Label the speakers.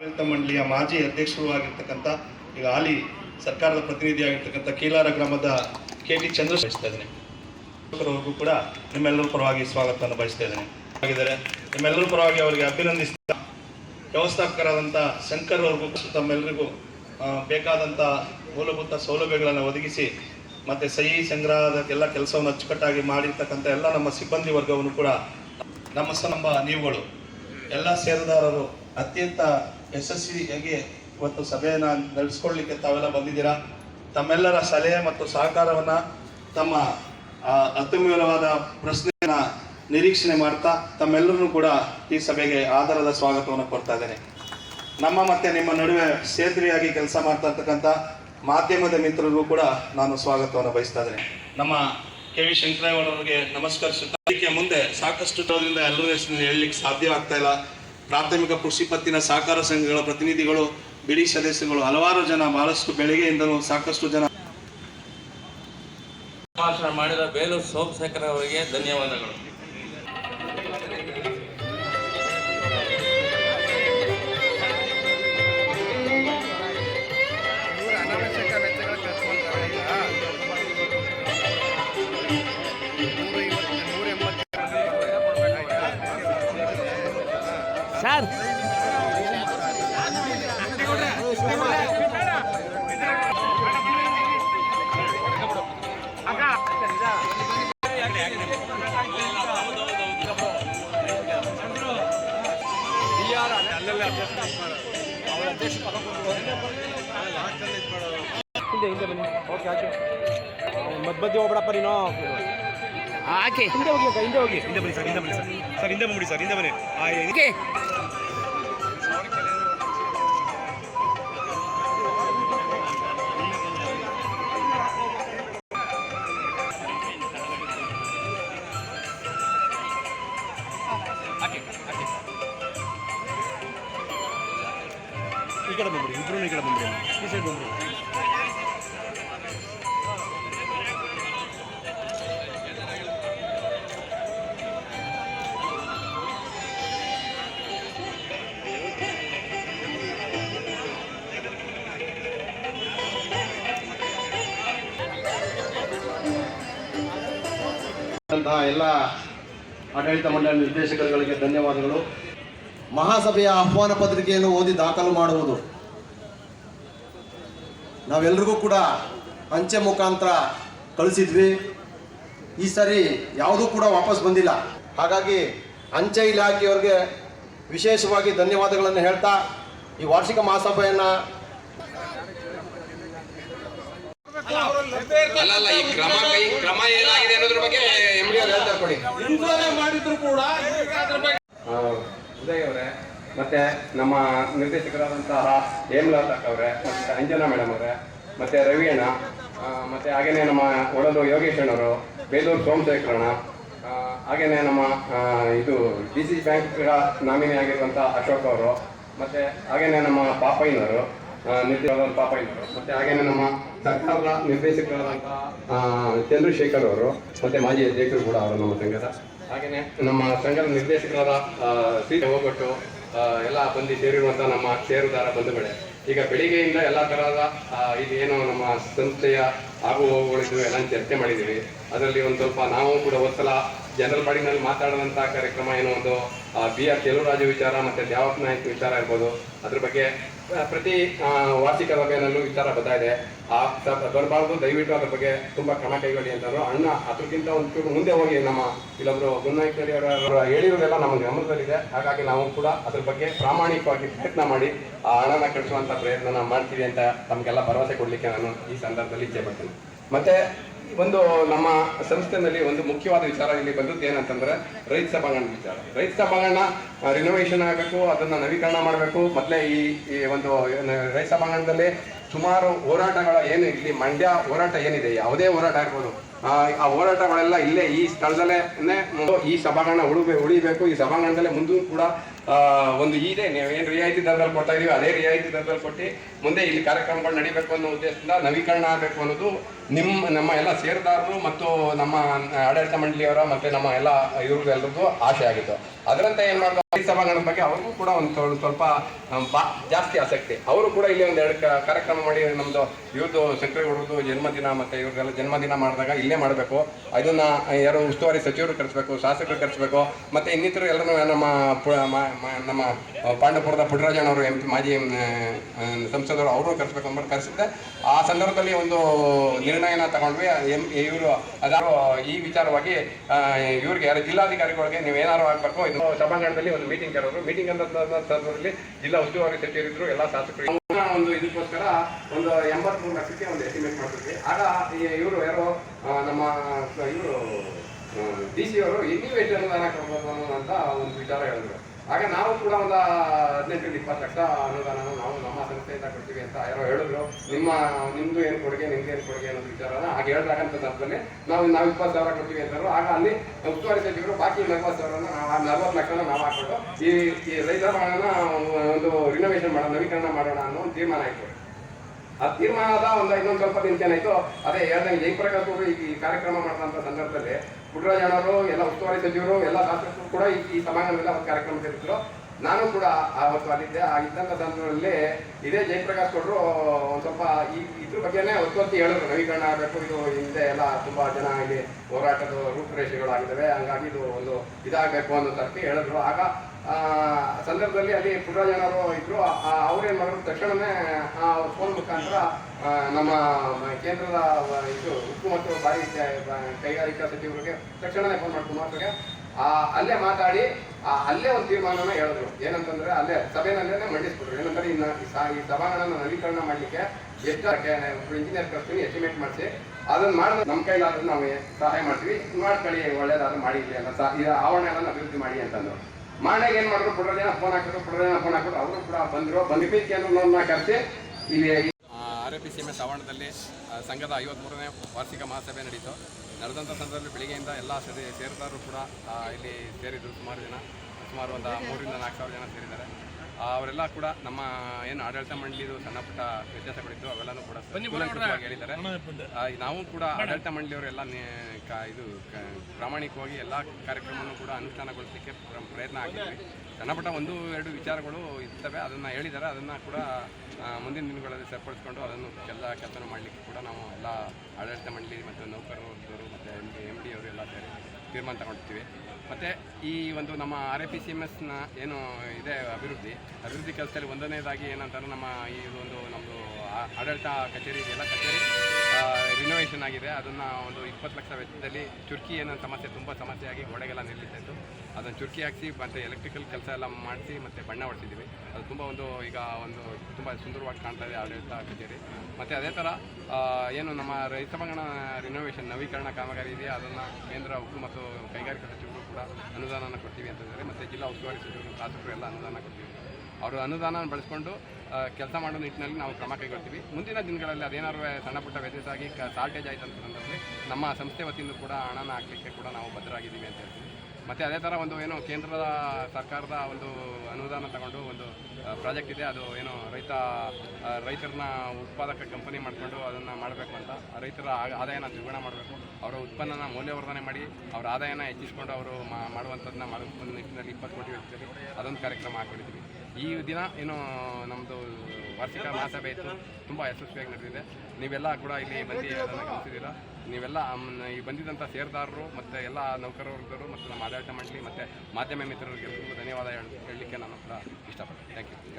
Speaker 1: ಆಡಳಿತ ಮಂಡಳಿಯ ಮಾಜಿ ಅಧ್ಯಕ್ಷರು ಆಗಿರ್ತಕ್ಕಂಥ ಈಗ ಹಾಲಿ ಸರ್ಕಾರದ ಪ್ರತಿನಿಧಿಯಾಗಿರ್ತಕ್ಕಂಥ ಕೀಲಾರ ಗ್ರಾಮದ ಕೆ ಟಿ ಚಂದ್ರ ಬಯಸ್ತಾ ಇದ್ದೇನೆ. ಅವ್ರಿಗೂ ಕೂಡ ನಿಮ್ಮೆಲ್ಲರ ಪರವಾಗಿ ಸ್ವಾಗತವನ್ನು ಬಯಸ್ತಾ ಇದ್ದೇನೆ. ಹಾಗಿದ್ದಾರೆ ನಿಮ್ಮೆಲ್ಲರ ಪರವಾಗಿ ಅವರಿಗೆ ಅಭಿನಂದಿಸ್ತಾ ವ್ಯವಸ್ಥಾಪಕರಾದಂಥ ಶಂಕರ್ ಅವ್ರಿಗೂ ತಮ್ಮೆಲ್ಲರಿಗೂ ಬೇಕಾದಂಥ ಮೂಲಭೂತ ಸೌಲಭ್ಯಗಳನ್ನು ಒದಗಿಸಿ ಮತ್ತು ಸಹಿ ಸಂಗ್ರಹದ ಎಲ್ಲ ಕೆಲಸವನ್ನು ಅಚ್ಚುಕಟ್ಟಾಗಿ ಮಾಡಿರ್ತಕ್ಕಂಥ ಎಲ್ಲ ನಮ್ಮ ಸಿಬ್ಬಂದಿ ವರ್ಗವನ್ನು ಕೂಡ ನಮ್ಮ ಸ ನಮ್ಮ ನೀವುಗಳು ಎಲ್ಲ ಸೇರದಾರರು ಅತ್ಯಂತ ಯಶಸ್ವಿಯಾಗಿ ಇವತ್ತು ಸಭೆಯನ್ನು ನಡೆಸ್ಕೊಳ್ಳಿಕ್ಕೆ ತಾವೆಲ್ಲ ಬಂದಿದ್ದೀರಾ? ತಮ್ಮೆಲ್ಲರ ಸಲಹೆ ಮತ್ತು ಸಹಕಾರವನ್ನು ತಮ್ಮ ಅತ್ಯಮೂಲವಾದ ಪ್ರಶ್ನೆಯನ್ನು ನಿರೀಕ್ಷಣೆ ಮಾಡ್ತಾ ತಮ್ಮೆಲ್ಲರೂ ಕೂಡ ಈ ಸಭೆಗೆ ಆಧಾರದ ಸ್ವಾಗತವನ್ನು ಕೊಡ್ತಾ ಇದ್ದೇನೆ. ನಮ್ಮ ಮತ್ತೆ ನಿಮ್ಮ ನಡುವೆ ಸೇತುವೆಯಾಗಿ ಕೆಲಸ ಮಾಡ್ತಾ ಇರ್ತಕ್ಕಂಥ ಮಾಧ್ಯಮದ ಮಿತ್ರರಿಗೂ ಕೂಡ ನಾನು ಸ್ವಾಗತವನ್ನು ಬಯಸ್ತಾ ಇದ್ದೇನೆ. ನಮ್ಮ ಕೆ ವಿ ಅವರಿಗೆ ನಮಸ್ಕರಿಸುತ್ತಾ ಅದಕ್ಕೆ ಮುಂದೆ ಸಾಕಷ್ಟು ಎಲ್ಲರೂ ಹೇಳಲಿಕ್ಕೆ ಸಾಧ್ಯವಾಗ್ತಾ ಇಲ್ಲ. ಪ್ರಾಥಮಿಕ ಕೃಷಿ ಪತ್ತಿನ ಸಹಕಾರ ಸಂಘಗಳ ಪ್ರತಿನಿಧಿಗಳು, ಬಿಡಿ ಸದಸ್ಯಗಳು, ಹಲವಾರು ಜನ, ಬಹಳಷ್ಟು ಬೆಳಗ್ಗೆಯಿಂದಲೂ ಸಾಕಷ್ಟು ಜನ.
Speaker 2: ಭಾಷಣ ಮಾಡಿದ ಬೇಲೂರು ಸೋಮಶೇಖರ್ ಅವರಿಗೆ ಧನ್ಯವಾದಗಳು.
Speaker 3: ಸರ್
Speaker 4: ಹಿಂದೆ ಹಿಂದೆ ಬನ್ನಿ ಓಕೆ ಹಾಕಿ ಮಧ್ಯ ಮಧ್ಯೆ ಹೋಗ್ಬಿಡಪ್ಪ ನೀನು
Speaker 3: ಹಾಕಿ
Speaker 4: ಹಿಂದೆ ಹೋಗಿ ಅಕ್ಕ, ಹಿಂದೆ ಹೋಗಿ ಹಿಂದೆ ಬನ್ನಿ ಸರ್ ಹಿಂದೆ ಬನ್ನಿ ಸರ್ ಸರ್ ಹಿಂದೆ ಬಂದ್ಬಿಡಿ ಸರ್ ಹಿಂದೆ ಬನ್ನಿ ಆ, ಈ-
Speaker 3: ಹಾಕಿ
Speaker 4: ಈ ಕಡೆ ಬಂದ್ಬಿಡಿ ಇಬ್ರು ಈ ಕಡೆ
Speaker 5: ಅಂತಹ ಎಲ್ಲ ಆಡಳಿತ ಮಂಡಳಿ ನಿರ್ದೇಶಕರುಗಳಿಗೆ ಧನ್ಯವಾದಗಳು. ಮಹಾಸಭೆಯ ಆಹ್ವಾನ ಪತ್ರಿಕೆಯನ್ನು ಓದಿ ದಾಖಲು ಮಾಡುವುದು. ನಾವೆಲ್ಲರಿಗೂ ಕೂಡ ಅಂಚೆ ಮುಖಾಂತರ ಕಳಿಸಿದ್ವಿ. ಈ ಸರಿ ಯಾವುದೂ ಕೂಡ ವಾಪಸ್ ಬಂದಿಲ್ಲ. ಹಾಗಾಗಿ ಅಂಚೆ ಇಲಾಖೆಯವರಿಗೆ ವಿಶೇಷವಾಗಿ ಧನ್ಯವಾದಗಳನ್ನು ಹೇಳ್ತಾ ಈ ವಾರ್ಷಿಕ ಮಹಾಸಭೆಯನ್ನು
Speaker 6: ಅಲ್ಲಲ್ಲ ಈ ಕ್ರಮ ಈ ಕ್ರಮ ಏನಾಗಿದೆ ಅನ್ನೋದ್ರ ಬಗ್ಗೆ ಕೊಡಿ ಮಾಡಿದ್ರು ಕೂಡ ಉದಯ್ ಅವರೇ, ಮತ್ತೆ ನಮ್ಮ ನಿರ್ದೇಶಕರಾದಂತಹ ಹೇಮಲತಾ ಅವರೇ, ಮತ್ತೆ ಅಂಜನಾ ಮೇಡಮ್ ಅವರೇ, ಮತ್ತೆ ರವಿ ಅಣ್ಣ ಮತ್ತೆ ಹಾಗೇನೆ ನಮ್ಮ ಒಡಲು ಯೋಗೇಶ್ ಅಣ್ಣವರು, ಬೇಲೂರು ಸೋಮಶೇಖರಣ್ಣ ಹಾಗೇನೆ ನಮ್ಮ ಇದು ಡಿ ಸಿ ಬ್ಯಾಂಕ್ ನಾಮಿನಿ ಆಗಿರುವಂಥ ಅಶೋಕ್ ಅವರು, ಮತ್ತೆ ಹಾಗೇನೆ ನಮ್ಮ ಪಾಪಯ್ಯನವರು ನಿರ್ದೇಶಕರಾದ ಪಾಪಯ್ಯನವರು, ಮತ್ತೆ ಹಾಗೇನೆ ನಮ್ಮ ಸರ್ಕಾರದ ನಿರ್ದೇಶಕರಾದಂತಹ ಚಂದ್ರಶೇಖರ್ ಅವರು ಮತ್ತೆ ಮಾಜಿ ಅಧ್ಯಕ್ಷರು ಕೂಡ ಅವರು ನಮ್ಮ ಸಂಘದ. ಹಾಗೆಯೇ ನಮ್ಮ ಸಂಘದ ನಿರ್ದೇಶಕರಾದ ಸಿ ಹೋಗೊಟ್ಟು ಎಲ್ಲ ಬಂದು ಸೇರಿರುವಂಥ ನಮ್ಮ ಷೇರುದಾರ ಬಂಧುಗಳೇ, ಈಗ ಬೆಳಿಗ್ಗೆಯಿಂದ ಎಲ್ಲ ಇದೇನು ಇದು ಏನು ನಮ್ಮ ಸಂಸ್ಥೆಯ ಆಗು ಹೋಗುಗಳಿದ್ದು ಎಲ್ಲ ಚರ್ಚೆ ಮಾಡಿದ್ದೀವಿ. ಅದರಲ್ಲಿ ಒಂದು ಸ್ವಲ್ಪ ನಾವು ಕೂಡ ಒಂದ್ಸಲ ಜನರಲ್ ಬಾಡಿನಲ್ಲಿ ಮಾತಾಡುವಂತಹ ಕಾರ್ಯಕ್ರಮ ಏನೋ ಒಂದು ಬಿ ಆರ್ ಚೆಲುವರಾಜು ವಿಚಾರ ಮತ್ತೆ ದ್ಯಾವಪ್ಪ ನಾಯಕ್ ವಿಚಾರ ಇರ್ಬೋದು. ಅದ್ರ ಬಗ್ಗೆ ಪ್ರತಿ ವಾರ್ಷಿಕ ಸಭೆಯಲ್ಲೂ ವಿಚಾರ ಬರ್ತಾ ಇದೆ. ಆ ಬರಬಾರ್ದು, ದಯವಿಟ್ಟು ಅದ್ರ ಬಗ್ಗೆ ತುಂಬಾ ಕ್ರಮ ಕೈಗೊಳ್ಳಿ ಅಂತಂದ್ರು. ಅಣ್ಣ ಅದಕ್ಕಿಂತ ಒಂದು ಚೂರು ಮುಂದೆ ಹೋಗಿ ನಮ್ಮ ಇಲ್ಲೊಬ್ರು ಗುನ್ನಾಯ್ಕರಿ ಅವರ ಹೇಳಿರೋದೆಲ್ಲ ನಮ್ಮ ಗಮನದಲ್ಲಿದೆ. ಹಾಗಾಗಿ ನಾವು ಕೂಡ ಅದ್ರ ಬಗ್ಗೆ ಪ್ರಾಮಾಣಿಕವಾಗಿ ಪ್ರಯತ್ನ ಮಾಡಿ, ಆ ಹಣನ ಕಳಿಸುವಂತ ಪ್ರಯತ್ನ ಮಾಡ್ತೀವಿ ಅಂತ ತಮಗೆಲ್ಲ ಭರವಸೆ ಕೊಡ್ಲಿಕ್ಕೆ ನಾನು ಈ ಸಂದರ್ಭದಲ್ಲಿ ಇಚ್ಛೆ ಪಡ್ತೀನಿ. ಮತ್ತೆ ಒಂದು ನಮ್ಮ ಸಂಸ್ಥೆನಲ್ಲಿ ಒಂದು ಮುಖ್ಯವಾದ ವಿಚಾರ ಇಲ್ಲಿ ಬಂದದ್ದು ಏನಂತಂದ್ರೆ ರೈತ ಸಭಾಂಗಣ ವಿಚಾರ. ರೈತ ಸಭಾಂಗಣ ರಿನೋವೇಷನ್ ಆಗಬೇಕು, ಅದನ್ನ ನವೀಕರಣ ಮಾಡಬೇಕು. ಮೊದಲೇ ಈ ಒಂದು ರೈತ ಸಭಾಂಗಣದಲ್ಲಿ ಸುಮಾರು ಹೋರಾಟಗಳ ಏನು ಇಲ್ಲಿ ಮಂಡ್ಯ ಹೋರಾಟ ಏನಿದೆ? ಯಾವುದೇ ಹೋರಾಟ ಇರ್ಬೋದು ಆ ಹೋರಾಟಗಳೆಲ್ಲ ಇಲ್ಲೇ ಈ ಸ್ಥಳದಲ್ಲೇ ಈ ಸಭಾಂಗಣ ಉಳಿಬೇಕು ಉಳಿಬೇಕು. ಈ ಸಭಾಂಗಣದಲ್ಲೇ ಮುಂದೂ ಕೂಡ ಒಂದು ಇದೆ. ನೀವು ಏನು ರಿಯಾಯಿತಿ ದರದಲ್ಲಿ ಕೊಡ್ತಾ ಇದೀವಿ ಅದೇ ರಿಯಾಯಿತಿ ದರದಲ್ಲಿ ಕೊಟ್ಟು ಮುಂದೆ ಇಲ್ಲಿ ಕಾರ್ಯಕ್ರಮಗಳು ನಡೀಬೇಕು ಅನ್ನೋ ಉದ್ದೇಶದಿಂದ ನವೀಕರಣ ಆಗಬೇಕು ಅನ್ನೋದು ನಿಮ್ಮ ನಮ್ಮ ಎಲ್ಲ ಸೇರಿದಾರರು ಮತ್ತು ನಮ್ಮ ಆಡಳಿತ ಮಂಡಳಿಯವರ ಮತ್ತೆ ನಮ್ಮ ಎಲ್ಲ ಇವ್ರದ್ದು ಎಲ್ಲರದ್ದು ಆಸೆ ಆಗಿತ್ತು. ಅದರಂತೆ ಏನು ಮಾಡಿದ್ರು ಈ ಸಭಾಂಗಣದ ಬಗ್ಗೆ ಅವ್ರಿಗೂ ಕೂಡ ಒಂದು ಸ್ವಲ್ಪ- ಜಾಸ್ತಿ ಆಸಕ್ತಿ. ಅವರು ಕೂಡ ಇಲ್ಲಿ ಒಂದು ಎರಡು ಕಾರ್ಯಕ್ರಮ ಮಾಡಿ ನಮ್ಮದು ಇವ್ರದ್ದು ಶಂಕರೇಗೌಡರದ್ದು ಜನ್ಮದಿನ ಮತ್ತೆ ಇವ್ರದ್ದೆಲ್ಲ ಜನ್ಮದಿನ ಮಾಡಿದಾಗ ಇಲ್ಲೇ ಮಾಡಬೇಕು. ಇದನ್ನ ಯಾರು ಉಸ್ತುವಾರಿ ಸಚಿವರು ಕರೆಸ್ಬೇಕು, ಶಾಸಕರು ಕರೆಸಬೇಕು, ಮತ್ತೆ ಇನ್ನಿತರು ಎಲ್ಲರೂ ನಮ್ಮ ನಮ್ಮ ಪಾಂಡವಪುರದ ಪುಟ್ಟರಾಜಣ್ಣವರು ಎಂ, ಮಾಜಿ ಸಂಸದರು ಅವರು ಕರೆಸಬೇಕು ಅಂತ ಕರೆಸಿದ್ದೆ. ಆ ಸಂದರ್ಭದಲ್ಲಿ ಒಂದು ನಿರ್ಣಯನ ತಗೊಂಡ್ವಿ. ಎಂ, ಇವರು ಅದಾರು, ಈ ವಿಚಾರವಾಗಿ ಇವ್ರಿಗೆ ಯಾರು ಜಿಲ್ಲಾಧಿಕಾರಿಗಳಿಗೆ ನೀವು ಏನಾರು ಆಗಬೇಕು, ಇದು ಸಭಾಂಗಣದಲ್ಲಿ ಒಂದು ಮೀಟಿಂಗ್ ಕರೆದ್ರು ಮೀಟಿಂಗ್ ಅಂತ ಸಂದರ್ಭದಲ್ಲಿ ಜಿಲ್ಲಾ ಉಸ್ತುವಾರಿ ಸಚಿವರಿದ್ರು, ಎಲ್ಲ ಶಾಸಕರು ಒಂದು ಇದಕ್ಕೋಸ್ಕರ ಒಂದು ಎಂಬತ್ಮೂರು ಲಕ್ಷಕ್ಕೆ ಒಂದು ಎಸ್ಟಿಮೇಟ್ ಮಾಡ್ತೀವಿ ಆಗ ಇವರು ಯಾರೋ ನಮ್ಮ, ಇವರು ಡಿ ಸಿ ಅವರು ಇನ್ನೂ ಎಷ್ಟು ಅನುದಾನ ಕೊಡ್ಬೋದು ಅನ್ನೋದಂತ ಒಂದು ವಿಚಾರ ಹೇಳಿದ್ರು. ಆಗ ನಾವು ಕೂಡ ಒಂದು ಹದಿನೆಂಟರಿಂದ ಇಪ್ಪತ್ತು ಲಕ್ಷ ಅನುದಾನ ನಾವು ನಮ್ಮ ಸಂಸ್ಥೆಯಿಂದ ಕೊಡ್ತೀವಿ ಅಂತ ಯಾರೋ ಹೇಳಿದ್ರು. ನಿಮ್ಮ, ನಿಮ್ದು ಏನು ಕೊಡುಗೆ, ನಿಮ್ದು ಏನು ಕೊಡುಗೆ ಅನ್ನೋದು ವಿಚಾರನ ಆಗ ಹೇಳಿದಾಗಂತ ಸಂದರ್ಭದಲ್ಲಿ ನಾವು ನಾವು ಇಪ್ಪತ್ತು ಸಾವಿರ ಕೊಡ್ತೀವಿ ಅಂತಾರೆ ಆಗ ಅಲ್ಲಿ ಉಸ್ತುವಾರಿ ಸಚಿವರು ಬಾಕಿ ನಲ್ವತ್ತು ಸಾವಿರನ ನಾವು ನಲ್ವತ್ತು ಲಕ್ಷನ ನಾವು ಹಾಕ್ಬಿಟ್ಟು ಈ ಈ ರೈತರ ಮಾಡೋಣ ಒಂದು ರಿನೋವೇಷನ್ ಮಾಡೋಣ, ನವೀಕರಣ ಮಾಡೋಣ ಅನ್ನೋ ಒಂದು ತೀರ್ಮಾನ ಆಯಿತು. ಆ ತೀರ್ಮಾನದ ಒಂದು ಇನ್ನೊಂದು ಸ್ವಲ್ಪ ದಿನ ಏನಾಯ್ತು ಅದೇ ಹೇಳ್ದಂಗೆ ಜಯಪ್ರಕಾಶ್ ಅವರು ಈ ಕಾರ್ಯಕ್ರಮ ಮಾಡಿದಂಥ ಸಂದರ್ಭದಲ್ಲಿ ಪುಟ್ಟರಾಜಣ್ಣವರು ಎಲ್ಲ ಉಸ್ತುವಾರಿ ಸಚಿವರು, ಎಲ್ಲ ಶಾಸಕರು ಕೂಡ ಈ ಸಮಾಗಮದಲ್ಲಿ ಒಂದು ಕಾರ್ಯಕ್ರಮ ಸೇರಿದ್ರು ನಾನು ಕೂಡ ಅವತ್ತು ಅಲ್ಲಿದ್ದೆ. ಆ ಇದ್ದಂಥ ಸಂದರ್ಭದಲ್ಲಿ ಇದೇ ಜಯಪ್ರಕಾಶ್ ಕೊಟ್ಟರು, ಒಂದು ಸ್ವಲ್ಪ ಈ ಇದ್ರ ಬಗ್ಗೆನೇ ಒತ್ತೊತ್ತಿ ಹೇಳಿದ್ರು. ನವೀಕರಣ ಆಗಬೇಕು, ಇದು ಹಿಂದೆ ಎಲ್ಲ ತುಂಬ ಜನ ಇಲ್ಲಿ ಹೋರಾಟದ ರೂಪುರೇಷೆಗಳಾಗಿದ್ದಾವೆ, ಹಂಗಾಗಿ ಇದು ಒಂದು ಇದಾಗಬೇಕು ಅನ್ನೋ ಹೇಳಿದ್ರು. ಆಗ ಸಂದರ್ಭದಲ್ಲಿ ಅಲ್ಲಿ ಪುಟ್ಟರಾಜನವರು ಇದ್ರು. ಅವ್ರೇನು ಮಾಡಿದ್ರು? ತಕ್ಷಣವೇ ಫೋನ್ ಮುಖಾಂತರ ನಮ್ಮ ಕೇಂದ್ರದ ಇದು ಉಕ್ಕು ಮತ್ತು ಬಾರಿ ಕೈಗಾರಿಕಾ ಸಚಿವರಿಗೆ ತಕ್ಷಣನೇ ಫೋನ್ ಮಾಡಿ ಆ, ಅಲ್ಲೇ ಮಾತಾಡಿ ಅಲ್ಲೇ ಒಂದು ತೀರ್ಮಾನನ ಹೇಳಿದ್ರು. ಏನಂತಂದ್ರೆ ಅಲ್ಲೇ ಸಭೆನಲ್ಲೇ ಮಂಡಿಸ್ಬಿಟ್ರು. ಏನಂದ್ರೆ ಇನ್ನ ಈ ಸಭಾಂಗಣ ನವೀಕರಣ ಮಾಡ್ಲಿಕ್ಕೆ ಎಷ್ಟು ಇಂಜಿನಿಯರ್ ಕರ್ಸ್ತೀನಿ ಎಸ್ಟಿಮೇಟ್ ಮಾಡಿಸಿ. ಅದನ್ನ ಮಾಡಿದ್ರೆ ನಮ್ಮ ಕೈಲಾದ್ರೂ ನಾವು ಸಹಾಯ ಮಾಡ್ತೀವಿ. ಮಾಡ್ಕೊಳ್ಳಿ ಒಳ್ಳೇದಾದ್ರೂ ಮಾಡಿ ಇಲ್ಲಿ ಈ ಆವರಣ ಎಲ್ಲ ಅಭಿವೃದ್ಧಿ ಮಾಡಿ ಅಂತಂದ್ರು. ಮಾಡಾಗ ಏನ್ ಮಾಡಿದ್ರು? ಪುಟ್ಟರಾಜನ ಫೋನ್ ಹಾಕಿದ್ರು ಪುಟ್ಟರಾಜನ ಫೋನ್ ಹಾಕಿದ್ರು. ಅವರು ಕೂಡ ಬಂದ್ರು. ಕೇಂದ್ರನ ಕರೆಸಿ, ಇಲ್ಲಿ R A P C M S ಆವರಣದಲ್ಲಿ ಸಂಘದ ಐವತ್ಮೂರನೇ ವಾರ್ಷಿಕ ಮಹಾಸಭೆ ನಡೀತು. ನಡೆದಂಥ ಸಂದರ್ಭದಲ್ಲಿ ಬೆಳಿಗ್ಗೆಯಿಂದ ಎಲ್ಲ ಸೇರಿ ಸೇರಿದಾರರು ಕೂಡ ಇಲ್ಲಿ ಸೇರಿದರು ಸುಮಾರು ಜನ. ಸುಮಾರು ಒಂದು ಮೂರಿಂದ ನಾಲ್ಕು ಸಾವಿರ ಜನ ಸೇರಿದ್ದಾರೆ. ಅವರೆಲ್ಲ ಕೂಡ ನಮ್ಮ ಏನು ಆಡಳಿತ ಮಂಡಳಿದು ಸಣ್ಣ ಪುಟ್ಟ ವ್ಯತ್ಯಾಸಗಳಿದ್ದು ಅವೆಲ್ಲಾನು ಕೂಡ ಹೇಳಿದ್ದಾರೆ. ನಾವು ಕೂಡ ಆಡಳಿತ ಮಂಡಳಿಯವರು ಎಲ್ಲ ನಿ- ಕ- ಇದು ಪ್ರಾಮಾಣಿಕವಾಗಿ ಎಲ್ಲ ಕಾರ್ಯಕ್ರಮವನ್ನು ಕೂಡ ಅನುಷ್ಠಾನಗೊಳಿಸಲಿಕ್ಕೆ ಪ್ರ- ಪ್ರಯತ್ನ ಆಗಿದ್ದೀವಿ ಸಣ್ಣ ಪುಟ್ಟ ಒಂದು ಎರಡು ವಿಚಾರಗಳು ಇರ್ತವೆ. ಅದನ್ನು ಹೇಳಿದ್ದಾರೆ. ಅದನ್ನು ಕೂಡ ಮುಂದಿನ ದಿನಗಳಲ್ಲಿ ಸರಿಪಡಿಸ್ಕೊಂಡು ಅದನ್ನು ಎಲ್ಲ ಕೆಲಸ ಮಾಡಲಿಕ್ಕೆ ಕೂಡ ನಾವು ಎಲ್ಲ ಆಡಳಿತ ಮಂಡಳಿ ಮತ್ತು ನೌಕರರು ಮತ್ತು ಎಂ ಡಿ ಎಂ ಡಿ ಅವರು ಎಲ್ಲ ಸೇರಿ ತೀರ್ಮಾನ ತಗೊಳ್ತೀವಿ ಮತ್ತು ಈ ಒಂದು ನಮ್ಮ R A P C M ಎಸ್ನ ಏನು ಇದೆ ಅಭಿವೃದ್ಧಿ ಅಭಿವೃದ್ಧಿ ಕೆಲಸದಲ್ಲಿ ಒಂದನೇದಾಗಿ ಏನಂತಾರೆ ನಮ್ಮ ಈ ಒಂದು ನಮ್ಮದು ಆಡಳಿತ ಕಚೇರಿ ಇದೆಯಲ್ಲ ಕಚೇರಿ ರಿನೋವೇಷನ್ ಆಗಿದೆ. ಅದನ್ನು ಒಂದು ಇಪ್ಪತ್ತು ಲಕ್ಷ ವೆಚ್ಚದಲ್ಲಿ ಚುರ್ಕಿ ಏನೋ ಸಮಸ್ಯೆ, ತುಂಬ ಸಮಸ್ಯೆಯಾಗಿ ಗೋಡೆಗೆಲ್ಲ ನಿಲ್ಲಿಸ್ತಾ ಇತ್ತು ಅದನ್ನು ಚುರ್ಕಿ ಹಾಕಿಸಿ ಮತ್ತು ಎಲೆಕ್ಟ್ರಿಕಲ್ ಕೆಲಸ ಎಲ್ಲ ಮಾಡಿಸಿ ಮತ್ತು ಬಣ್ಣ ಹೊಡಿಸಿದ್ದೀವಿ ಅದು ತುಂಬ ಒಂದು ಈಗ ಒಂದು ತುಂಬ ಸುಂದರವಾಗಿ ಕಾಣ್ತಾ ಇದೆ ಆಡಳಿತ ಕಚೇರಿ. ಮತ್ತು ಅದೇ ಥರ ಏನು ನಮ್ಮ ರೈತ ಮಂಗಣ ರಿನೋವೇಷನ್ ನವೀಕರಣ ಕಾಮಗಾರಿ ಇದೆಯಾ? ಅದನ್ನು ಕೇಂದ್ರ ಉಕ್ಕು ಮತ್ತು ಕೈಗಾರಿಕಾ ಸಚಿವರು ಕೂಡ ಅನುದಾನನ ಕೊಡ್ತೀವಿ ಅಂತಂದರೆ ಮತ್ತು ಜಿಲ್ಲಾ ಉಸ್ತುವಾರಿ ಸಚಿವರು, ಶಾಸಕರು ಎಲ್ಲ ಅನುದಾನ ಕೊಡ್ತೀವಿ. ಅವರು ಅನುದಾನ ಬಳಸ್ಕೊಂಡು ಕೆಲಸ ಮಾಡೋ ನಿಟ್ಟಿನಲ್ಲಿ ನಾವು ಕ್ರಮ ಕೈಗೊಳ್ತೀವಿ. ಮುಂದಿನ ದಿನಗಳಲ್ಲಿ ಅದೇನಾದ್ರು ಸಣ್ಣ ಪುಟ್ಟ ವ್ಯತ್ಯಾಸ ಆಗಿ ಶಾರ್ಟೇಜ್ ಆಯಿತು ಅಂತ ಸಂದರ್ಭದಲ್ಲಿ ನಮ್ಮ ಸಂಸ್ಥೆ ವತಿಯಿಂದ ಕೂಡ ಹಣನ ಹಾಕಲಿಕ್ಕೆ ಕೂಡ ನಾವು ಬದ್ಧರಾಗಿದ್ದೀವಿ ಅಂತ ಹೇಳ್ತೀವಿ. ಮತ್ತು ಅದೇ ಥರ ಒಂದು ಏನು ಕೇಂದ್ರದ ಸರ್ಕಾರದ ಒಂದು ಅನುದಾನ ತಗೊಂಡು ಒಂದು ಪ್ರಾಜೆಕ್ಟ್ ಇದೆ. ಅದು ಏನು ರೈತ ರೈತರನ್ನ ಉತ್ಪಾದಕ ಕಂಪನಿ ಮಾಡಿಕೊಂಡು ಅದನ್ನು ಮಾಡಬೇಕು ಅಂತ ರೈತರ ಆದಾಯನ ದ್ವಿಗುಣ ಮಾಡಬೇಕು. ಅವರ ಉತ್ಪನ್ನನ ಮೌಲ್ಯವರ್ಧನೆ ಮಾಡಿ, ಅವರ ಆದಾಯನ ಹೆಚ್ಚಿಸ್ಕೊಂಡು ಅವರು ಮಾಡುವಂಥದ್ದನ್ನ ಮಾಡಬೇಕು ನಿಟ್ಟಿನಲ್ಲಿ ಇಪ್ಪತ್ತು ಕೋಟಿ ವೆಚ್ಚದಲ್ಲಿ ಅದೊಂದು ಕಾರ್ಯಕ್ರಮ ಹಾಕೊಂಡಿದ್ದೀವಿ ಈ ದಿನ ಏನು ನಮ್ಮದು ವಾರ್ಷಿಕ ಮಹಾಸಭೆ ಇತ್ತು. ತುಂಬ ಯಶಸ್ವಿಯಾಗಿ ನಡೆದಿದೆ. ನೀವೆಲ್ಲ ಕೂಡ ಇಲ್ಲಿ ಬಂದು ಗಮನಿಸಿದ್ದೀರಾ ನೀವೆಲ್ಲ ಈ ಬಂದಿದ್ದಂಥ ಷೇರ್ದಾರರು ಮತ್ತು ಎಲ್ಲ ನೌಕರವರ್ಗರು ಮತ್ತು ನಮ್ಮ ಆಡಳಿತ ಮಂಡಳಿ ಮತ್ತು ಮಾಧ್ಯಮ ಮಿತ್ರರಿಗೆ ತುಂಬ ಧನ್ಯವಾದ ಹೇಳ್- ಹೇಳಲಿಕ್ಕೆ ನಾನು ಕೂಡ ಇಷ್ಟಪಡ್ತೀನಿ. Thank you